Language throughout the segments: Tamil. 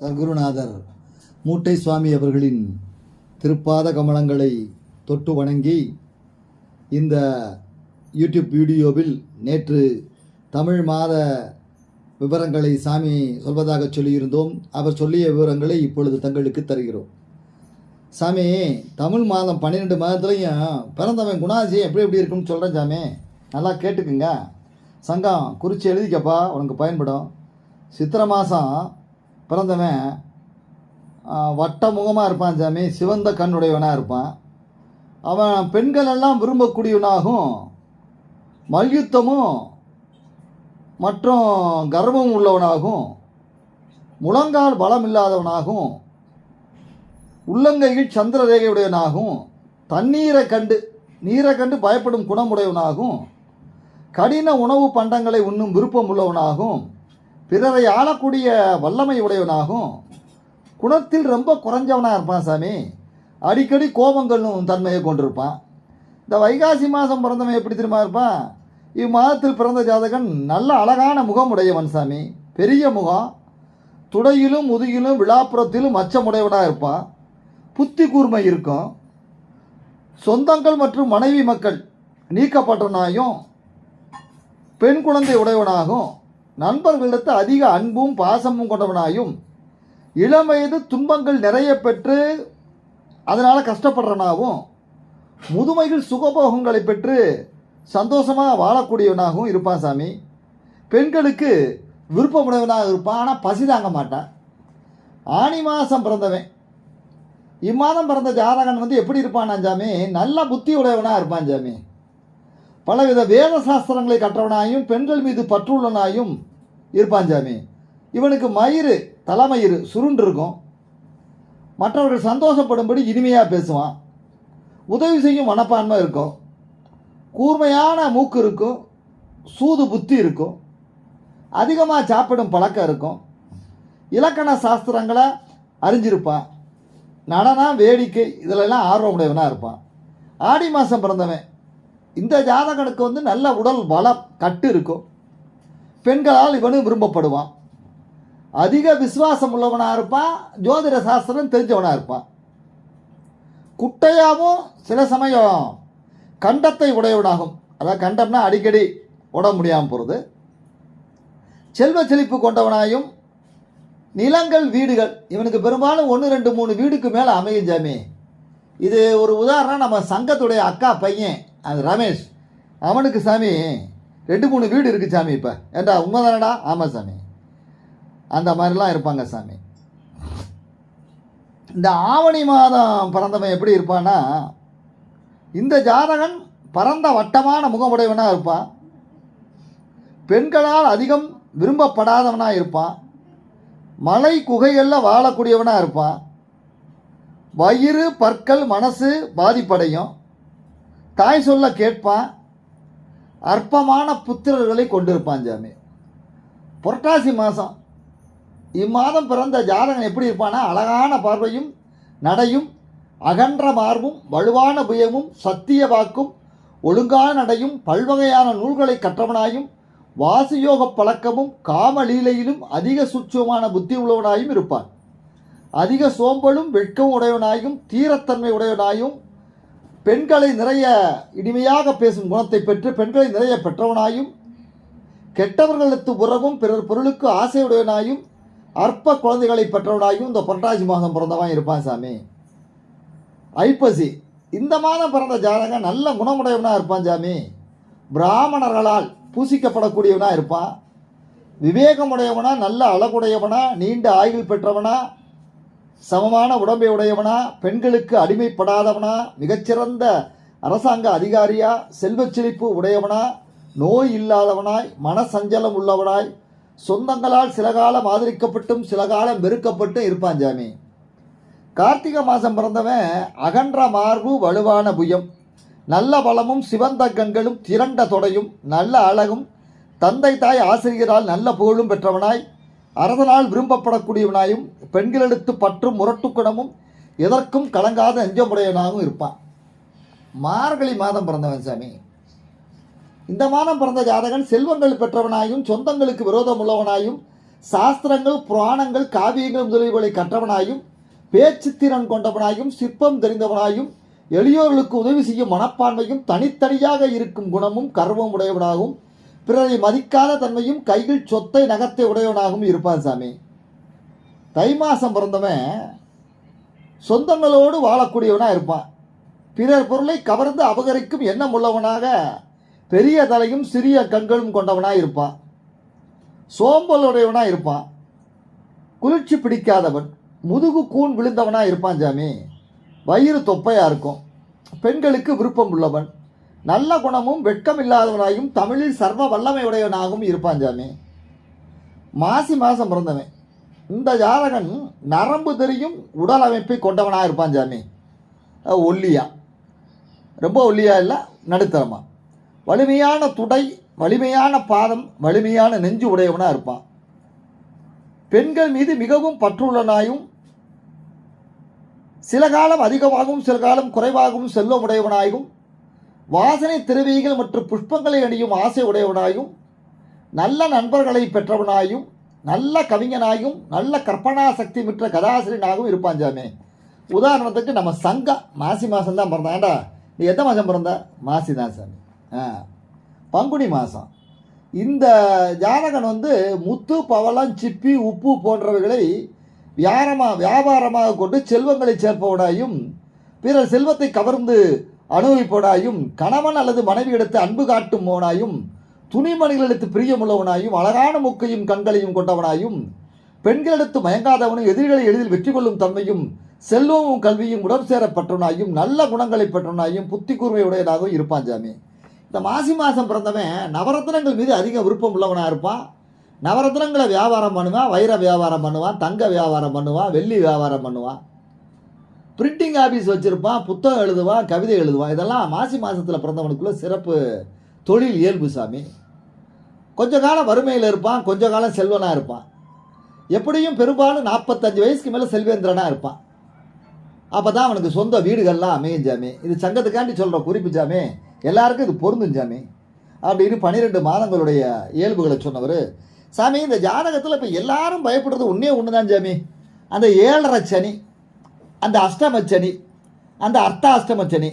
சர்க்குருநாதர் மூட்டை சுவாமி அவர்களின் திருப்பாத கமலங்களை தொட்டு வணங்கி இந்த யூடியூப் வீடியோவில் நேற்று தமிழ் மாத விவரங்களை சாமி சொல்வதாக சொல்லியிருந்தோம். அவர் சொல்லிய விவரங்களை இப்பொழுது தங்களுக்கு தருகிறோம். சாமி தமிழ் மாதம் பன்னிரெண்டு மாதத்துலையும் பிறந்தவன் குணாதிசயம் எப்படி எப்படி இருக்குன்னு சொல்கிறேன் சாமி. நல்லா கேட்டுக்குங்க. சங்கம் குறித்து எழுதிக்கப்பா உனக்கு பயன்படும். சித்திரை மாதம் பிறந்தவன் வட்ட முகமாக இருப்பான் சாமி சிவந்த கண்ணுடையவனாக இருப்பான். அவன் பெண்கள் எல்லாம் விரும்பக்கூடியவனாகவும் மல்யுத்தமும் மற்றும் கர்வம் உள்ளவனாகவும் முழங்கால் பலம் இல்லாதவனாகவும் உள்ளங்கையில் சந்திர ரேகையுடையவனாகவும் தண்ணீரை கண்டு நீரை கண்டு பயப்படும் குணமுடையவனாகவும் கடின உணவு பண்டங்களை உண்ணும் விருப்பம் உள்ளவனாகவும் பிறரை ஆளக்கூடிய வல்லமை உடையவனாகும். குணத்தில் ரொம்ப குறைஞ்சவனாக இருப்பான் சாமி. அடிக்கடி கோபங்களும் தன்மையை கொண்டிருப்பான். இந்த வைகாசி மாதம் பிறந்தவன் எப்படி தெரியுமா இருப்பான்? இம்மாதத்தில் பிறந்த ஜாதகன் நல்ல அழகான முகம் உடையவன் சாமி. பெரிய முகம். துடையிலும் முதுகிலும் விழாப்புறத்திலும் அச்சமுடையவனாக இருப்பான். புத்தி கூர்மை இருக்கும். சொந்தங்கள் மற்றும் மனைவி மக்கள் நீக்கப்பட்டவனாயும் பெண் குழந்தை உடையவனாகும். நண்பர்களிடத்து அதிக அன்பும் பாசமும் கொண்டவனாயும் இளம் வயது துன்பங்கள் நிறைய பெற்று அதனால் கஷ்டப்படுறனாகவும் முதுமையில் சுகபோகங்களை பெற்று சந்தோஷமாக வாழக்கூடியவனாகவும் இருப்பான் சாமி. பெண்களுக்கு விருப்பமுடையவனாக இருப்பான் ஆனால் பசி தாங்க மாட்டான். ஆனி மாதம் பிறந்தவன். இம்மாதம் பிறந்த ஜாதகன் வந்து எப்படி இருப்பான் சாமி? நல்ல புத்தி உடையவனாக இருப்பான் சாமி. பலவித வேத சாஸ்திரங்களை கற்றவனாயும் பெண்கள் மீது பற்றுள்ளனாயும் இருப்பான் சாமி இவனுக்கு மயிறு தலைமயிறு சுருண்டு இருக்கும் மற்றவர்கள் சந்தோஷப்படும்படி இனிமையாக பேசுவான். உதவி செய்யும் மனப்பான்மை இருக்கும். கூர்மையான மூக்கு இருக்கும். சூது புத்தி இருக்கும். அதிகமாக சாப்பிடும் பழக்கம் இருக்கும். இலக்கண சாஸ்திரங்களை அறிஞ்சிருப்பான். நடனம் வேடிக்கை இதிலெல்லாம் ஆர்வமுடையவனாக இருப்பான். ஆடி மாதம் பிறந்தவன். இந்த ஜாதகனுக்கு வந்து நல்ல உடல் பலம் கட்டு இருக்கும். பெண்களால் இவனும் விரும்பப்படுவான். அதிக விசுவாசம் உள்ளவனாக இருப்பான் ஜோதிட சாஸ்திரம் தெரிஞ்சவனாக இருப்பான். குட்டையாகவும் சில சமயம் கண்டத்தை உடையவனாகும். அதாவது கண்டம்னா அடிக்கடி உட முடியாமல் போகிறது செல்வ செழிப்பு கொண்டவனாயும் நிலங்கள் வீடுகள். இவனுக்கு பெரும்பாலும் ஒன்று ரெண்டு மூணு வீடுக்கு மேலே அமையும் ஜாமே இது ஒரு உதாரணம் நம்ம சங்கத்துடைய அக்கா பையன் அது ரமேஷ். அவனுக்கு சாமி ரெண்டு மூணு வீடு இருக்குது சாமி இப்போ. ஏண்டா உண்மைதானடா? ஆமாம் சாமி. அந்த மாதிரிலாம் இருப்பாங்க சாமி. இந்த ஆவணி மாதம் பிறந்தவன் எப்படி இருப்பான்னா இந்த ஜாதகன் பரந்த வட்டமான முகமுடையவனாக இருப்பான். பெண்களால் அதிகம் விரும்பப்படாதவனாக இருப்பான். மலை குகைகளில் வாழக்கூடியவனாக இருப்பான். வயிறு பற்கள் மனசு பாதிப்படையும். தாய் சொல்ல கேட்பான். அற்பமான புத்திரர்களை கொண்டிருப்பான் சாமி புரட்டாசி மாதம் இம்மாதம் பிறந்த ஜாதகன் எப்படி இருப்பானா அழகான பார்வையும் நடையும் அகன்ற மார்பும் வலுவான புயமும் சத்திய வாக்கும் ஒழுங்கான நடையும் பல்வகையான நூல்களை கற்றவனாயும் வாசியோக பழக்கமும் காமலீலையிலும் அதிக சுட்சமான புத்தி உள்ளவனாயும் இருப்பான். அதிக சோம்பலும் வெட்கம் உடையவனாயும் தீரத்தன்மை உடையவனாயும் பெண்களை நிறைய இனிமையாக பேசும் குணத்தை பெற்று பெண்களை நிறைய பெற்றவனாயும் கெட்டவர்களுக்கு உறவும் பிறர் பொருளுக்கு ஆசையுடையவனாயும் அற்ப குழந்தைகளை பெற்றவனாயும் இந்த புரட்டாசி மாதம் பிறந்தவன் இருப்பான் சாமி. ஐப்பசி இந்த மாதம் பிறந்த ஜாதகம் நல்ல குணமுடையவனாக இருப்பான் சாமி. பிராமணர்களால் பூசிக்கப்படக்கூடியவனாக இருப்பான். விவேகமுடையவனா நல்ல அழகுடையவனா நீண்ட ஆயுள் பெற்றவனா சமமான உடம்பை உடையவனா பெண்களுக்கு அடிமைப்படாதவனா மிகச்சிறந்த அரசாங்க அதிகாரியா செல்வச் செழிப்பு உடையவனா நோய் இல்லாதவனாய் மனசஞ்சலம் உள்ளவனாய் சொந்தங்களால் சில காலம் ஆதரிக்கப்பட்டும் சில காலம் வெறுக்கப்பட்டும் இருப்பான் ஜாமி. கார்த்திகை மாதம் பிறந்தவன் அகன்ற மார்பு வலுவான புயம். நல்ல பலமும் சிவந்த கண்களும் திரண்ட தொடையும் நல்ல அழகும் தந்தை தாய் ஆசிரியரால் நல்ல புகழும் பெற்றவனாய் அரசனால் விரும்பப்படக்கூடியவனாயும் பெண்களெடுத்து பற்றும் முரட்டுக்குணமும் எதற்கும் கலங்காத நெஞ்சமுடையவனாகவும் இருப்பான். மார்கழி மாதம் பிறந்தவன் சாமி. இந்த மாதம் பிறந்த ஜாதகன் செல்வங்கள் பெற்றவனாயும் சொந்தங்களுக்கு விரோதம் உள்ளவனாயும் சாஸ்திரங்கள் புராணங்கள் காவியங்கள் முதலியவர்களை கற்றவனாயும் பேச்சு திறன் கொண்டவனாயும் சிற்பம் தெரிந்தவனாயும் எளியோர்களுக்கு உதவி செய்யும் மனப்பான்மையும் தனித்தனியாக இருக்கும் குணமும் கர்வம் உடையவனாகவும் பிறரை மதிக்காத தன்மையும் கையில் சொத்தை நகத்தை உடையவனாகவும் இருப்பான் சாமி. தை மாதம் பிறந்தவன் சொந்தங்களோடு வாழக்கூடியவனாக இருப்பான். பிறர் பொருளை கவர்ந்து அபகரிக்கும் எண்ணம் உள்ளவனாக பெரிய தலையும் சிறிய கண்களும் கொண்டவனாக இருப்பான். சோம்பலுடையவனாக இருப்பான். குளிர்ச்சி பிடிக்காதவன் முதுகு கூன் விழுந்தவனாக இருப்பான் சாமி. வயிறு தொப்பையாக இருக்கும். பெண்களுக்கு விருப்பம் உள்ளவன் நல்ல குணமும் வெட்கம் இல்லாதவனாயும் தமிழில் சர்வ வல்லமை உடையவனாகவும் இருப்பான் சாமி மாசி மாதம் பிறந்தவன். இந்த ஜாதகன் நரம்பு தெரியும் உடல் அமைப்பை கொண்டவனாக இருப்பான் சாமி ஒல்லியா. ரொம்ப ஒல்லியா இல்லை நடுத்தரமா. வலிமையான துடை வலிமையான பாதம் வலிமையான நெஞ்சு உடையவனாக இருப்பான். பெண்கள் மீது மிகவும் பற்றுள்ளனாயும் சில காலம் அதிகமாகவும் சில காலம் குறைவாகவும் செல்வம் உடையவனாயும் வாசனை திருவிகள் மற்றும் புஷ்பங்களை அணியும் ஆசை உடையவனாயும் நல்ல நண்பர்களை பெற்றவனாயும் நல்ல கவிஞனாயும் நல்ல கற்பனா சக்தி மிக்க கதாசிரியனாகவும் இருப்பான் சாமி உதாரணத்துக்கு நம்ம சங்கம் மாசி மாதம் தான் பிறந்தான். ஏண்டா நீ எந்த மாதம் பிறந்த? மாசி தான் சாமி. ஆ பங்குனி மாதம் இந்த ஜாதகன் வந்து முத்து பவளம் சிப்பி உப்பு போன்றவைகளை வியாரமாக வியாபாரமாக கொண்டு செல்வங்களை சேர்ப்பவனாயும் பிறர் செல்வத்தை கவர்ந்து அனுபவிப்பவனாயும் கணவன் அல்லது மனைவி எடுத்து அன்பு காட்டுமவனாயும் துணிமணிகளிடத்து பிரியமுள்ளவனாயும் அழகான மூக்கையும் கண்களையும் கொண்டவனாயும் பெண்களிடத்து மயங்காதவனும் எதிரிகளை எளிதில் வெற்றி கொள்ளும் தன்மையும் செல்வமும் கல்வியும் உடம்பு சேரப்பட்டவனாயும் நல்ல குணங்களை பெற்றவனாயும் புத்தி கூர்மையுடையதாகவும் இருப்பான் சாமி இந்த மாசி மாதம் பிறந்தவன் நவரத்னங்கள் மீது அதிக விருப்பம் உள்ளவனாக இருப்பான். நவரத்னங்களை வியாபாரம் பண்ணுவான் வைர வியாபாரம் பண்ணுவான் தங்க வியாபாரம் பண்ணுவான் வெள்ளி வியாபாரம் பண்ணுவான். பிரிண்டிங் ஆஃபீஸ் வச்சுருப்பான் புத்தகம் எழுதுவான் கவிதை எழுதுவான். இதெல்லாம் மாசி மாதத்தில் பிறந்தவனுக்குள்ள சிறப்பு தொழில் இயல்பு சாமி. கொஞ்ச காலம் வறுமையில் இருப்பான் கொஞ்ச காலம் செல்வனாக இருப்பான். எப்படியும் பெரும்பாலும் நாற்பத்தஞ்சு வயசுக்கு மேலே செல்வேந்திரனாக இருப்பான். அப்போ தான் அவனுக்கு சொந்த வீடுகள்லாம் அமையும் சாமி. இது சங்கத்துக்காண்டி சொல்கிற குறிப்பு சாமி. எல்லாருக்கும் இது பொருந்தும் சாமி. அப்படின்னு பன்னிரெண்டு மாதங்களுடைய இயல்புகளை சொன்னவர். சாமி இந்த ஜாதகத்தில் இப்போ எல்லாரும் பயப்படுறது ஒன்றே ஒன்று தான் சாமி. அந்த ஏழரை சனி. அந்த அஷ்டம சனி அந்த அர்த்தாஷ்டம சனி.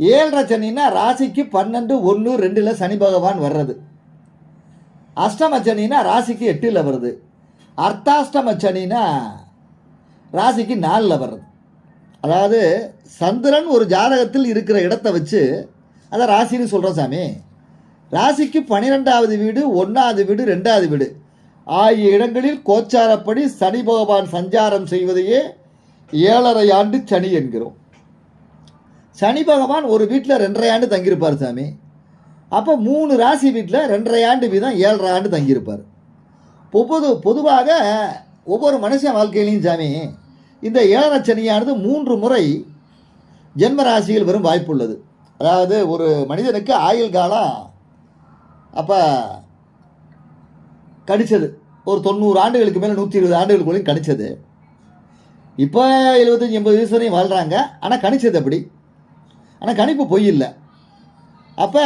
ஏழரை சனின்னா ராசிக்கு பன்னெண்டு ஒன்று ரெண்டில் சனி பகவான் வர்றது. அஷ்டம சனின்னா ராசிக்கு எட்டில் வருது அர்த்தாஷ்டம சனின்னா ராசிக்கு நாலில் வர்றது. அதாவது சந்திரன் ஒரு ஜாதகத்தில் இருக்கிற இடத்த வச்சு அதை ராசின்னு சொல்கிறோம் சாமி. ராசிக்கு பன்னிரெண்டாவது வீடு ஒன்றாவது வீடு ரெண்டாவது வீடு. ஆகிய இடங்களில் கோச்சாரப்படி சனி பகவான் சஞ்சாரம் செய்வதையே ஏழரை ஆண்டு சனி என்கிறோம். சனி பகவான் ஒரு வீட்டில் ரெண்டரை ஆண்டு தங்கியிருப்பார் சாமி. அப்போ மூணு ராசி வீட்டில் ரெண்டரை ஆண்டு வீதம் ஏழரை ஆண்டு தங்கியிருப்பார். பொது பொதுவாக ஒவ்வொரு மனுஷன் வாழ்க்கையிலையும் சாமி இந்த ஏழரை சனியானது மூன்று முறை ஜென்ம ராசியில் வரும் வாய்ப்புள்ளது அதாவது ஒரு மனிதனுக்கு ஆயுள் காலம் அப்போ கடித்தது ஒரு தொண்ணூறு ஆண்டுகளுக்கு மேலே நூற்றி இருபது ஆண்டுகளுக்குள்ளேயும் கணிச்சது. இப்போ எழுபத்தஞ்சி எண்பது வயசு வரையும் வாழ்கிறாங்க ஆனால் கணிச்சது அப்படி ஆனால் கணிப்பு பொய் இல்லை. அப்போ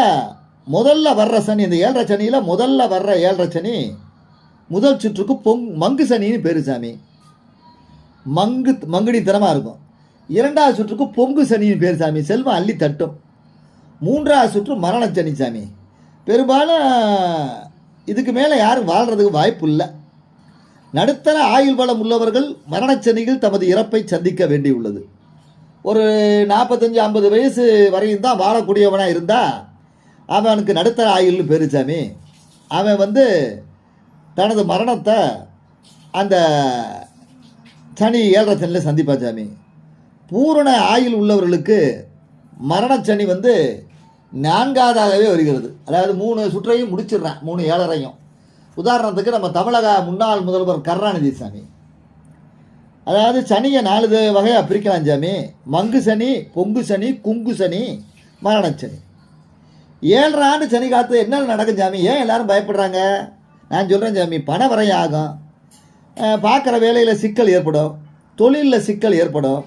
முதல்ல வர்ற சனி இந்த ஏழரை சனியில் முதல்ல வர்ற ஏழரை சனி முதல் சுற்றுக்கு பொங் மங்கு சனின்னு பேர் சாமி. மங்கு மங்குடித்தனமாக இருக்கும். இரண்டாவது சுற்றுக்கு பொங்கு சனின்னு பேர் சாமி. செல்வம் அள்ளி தட்டும். மூன்றாவது சுற்று மரண சனி சாமி. பெரும்பாலும் இதுக்கு மேலே யாரும் வாழ்கிறதுக்கு வாய்ப்பு இல்லை. நடுத்தர ஆயுள் வளம் உள்ளவர்கள் மரணச்சனிகள் தமது இறப்பை சந்திக்க வேண்டியுள்ளது. ஒரு நாற்பத்தஞ்சு ஐம்பது வயசு வரையும் தான் வாழக்கூடியவனாக இருந்தால் அவனுக்கு நடுத்தர ஆயுள்னு பெருசாமி அவன் வந்து தனது மரணத்தை அந்த சனி ஏழரை சனியில் சந்திப்பான் சாமி. பூரண ஆயுள் உள்ளவர்களுக்கு மரணச்சனி வந்து நான்காவதாகவே வருகிறது. அதாவது மூணு சுற்றையும் முடிச்சிடுறேன் மூணு ஏழரையும். உதாரணத்துக்கு நம்ம தமிழக முன்னாள் முதல்வர் கருணாநிதி சாமி அதாவது சனியை நாலு வகையாக பிரிக்கலாம் சாமி மங்கு சனி பொங்கு சனி குங்கு சனி மரணச்சனி ஏழரை ஆண்டு சனி காத்து என்ன நடக்கும் சாமி ஏன் எல்லாரும் பயப்படுறாங்க? நான் சொல்கிறேன் சாமி பண வரைய ஆகும் பார்க்குற வேலையில் சிக்கல் ஏற்படும். தொழிலில் சிக்கல் ஏற்படும்.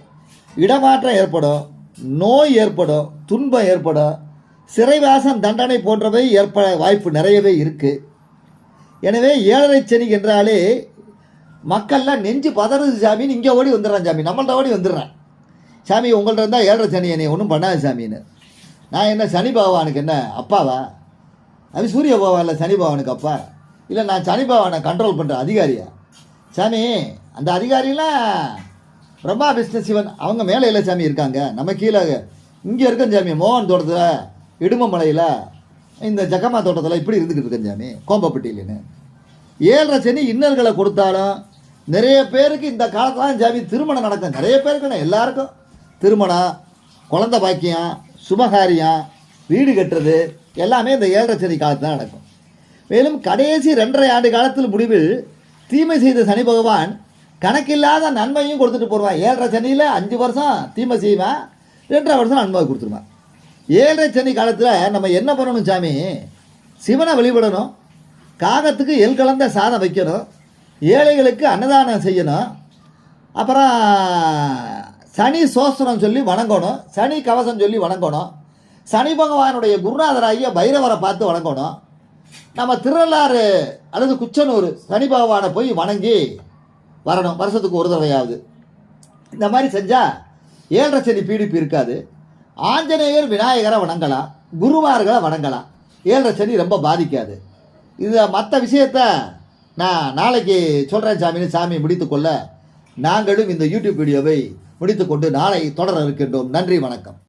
இடமாற்றம் ஏற்படும். நோய் ஏற்படும். துன்பம் ஏற்படும். சிறைவாசம் தண்டனை போன்றவை ஏற்பட வாய்ப்பு நிறையவே இருக்குது எனவே ஏழரை சனி என்றாலே மக்கள்லாம் நெஞ்சு பதறது சாமின்னு இங்கே ஓடி வந்துடுறான் சாமி நம்மள்ட்ட ஓடி வந்துடுறான். சாமி உங்கள்ட்ட இருந்தால் ஏழரை சனி என்னை ஒன்றும் பண்ணாது சாமின்னு. நான் என்ன சனி பகவானுக்கு என்ன அப்பாவா? அது சூரிய பகவானில் சனி பகவானுக்கு அப்பா? இல்லை நான் சனி பகவானை கண்ட்ரோல் பண்ணுற அதிகாரியா? சாமி அந்த அதிகாரிலாம் பிரம்மா விஷ்ணு சிவன் அவங்க மேலே இல்லை சாமி இருக்காங்க. நம்ம கீழே இங்கே இருக்கோம் சாமி மோகன் தோட்டத்தில் இடுமமலையில் இந்த ஜக்கம்மா தோட்டத்தில் இப்படி இருந்துக்கிட்டு இருக்கேன் சாமி கோம்பப்பட்டியிலன்னு ஏழரை சனி இன்னல்களை கொடுத்தாலும் நிறைய பேருக்கு இந்த காலத்தில் சாமி திருமணம் நடக்கும். நிறைய பேருக்கு எல்லாருக்கும். திருமணம் குழந்த பாக்கியம் சுபகாரியம் வீடு கட்டுறது எல்லாமே இந்த ஏழரை சனி காலத்தில் தான் நடக்கும். மேலும் கடைசி ரெண்டரை ஆண்டு காலத்தில் முடிவில் தீமை செய்த சனி பகவான் கணக்கில்லாத நன்மையும் கொடுத்துட்டு போடுவான். ஏழரை சனியில் அஞ்சு வருஷம் தீமை செய்வான் ரெண்டரை வருஷம் நன்மை கொடுத்துருவான். ஏழரை சனி காலத்தில் நம்ம என்ன பண்ணணும் சாமி? சிவனை வழிபடணும். காகத்துக்கு எல் கலந்த சாதம் வைக்கணும். ஏழைகளுக்கு அன்னதானம் செய்யணும். அப்புறம் சனி சோஸ்திரம் சொல்லி வணங்கணும். சனி கவசம் சொல்லி வணங்கணும். சனி பகவானுடைய குருநாதராகிய பைரவரை பார்த்து வணங்கணும். நம்ம திருநள்ளாறு அல்லது குச்சனூர் சனி பகவானை போய் வணங்கி வரணும். வருஷத்துக்கு ஒரு தடவையாவது. இந்த மாதிரி செஞ்சால் ஏழரை சனி பீடிப்பு இருக்காது. ஆஞ்சநேயர் விநாயகரை வணங்கலாம் குருமார்களை வணங்கலாம் ஏழரை சனி ரொம்ப பாதிக்காது. இது மற்ற விஷயத்த நான் நாளைக்கு சொல்கிறேன் சாமின்னு சாமி முடித்துக்கொள்ள நாங்களும் இந்த யூடியூப் வீடியோவை முடித்துக்கொண்டு நாளை தொடர இருக்கின்றோம். நன்றி வணக்கம்.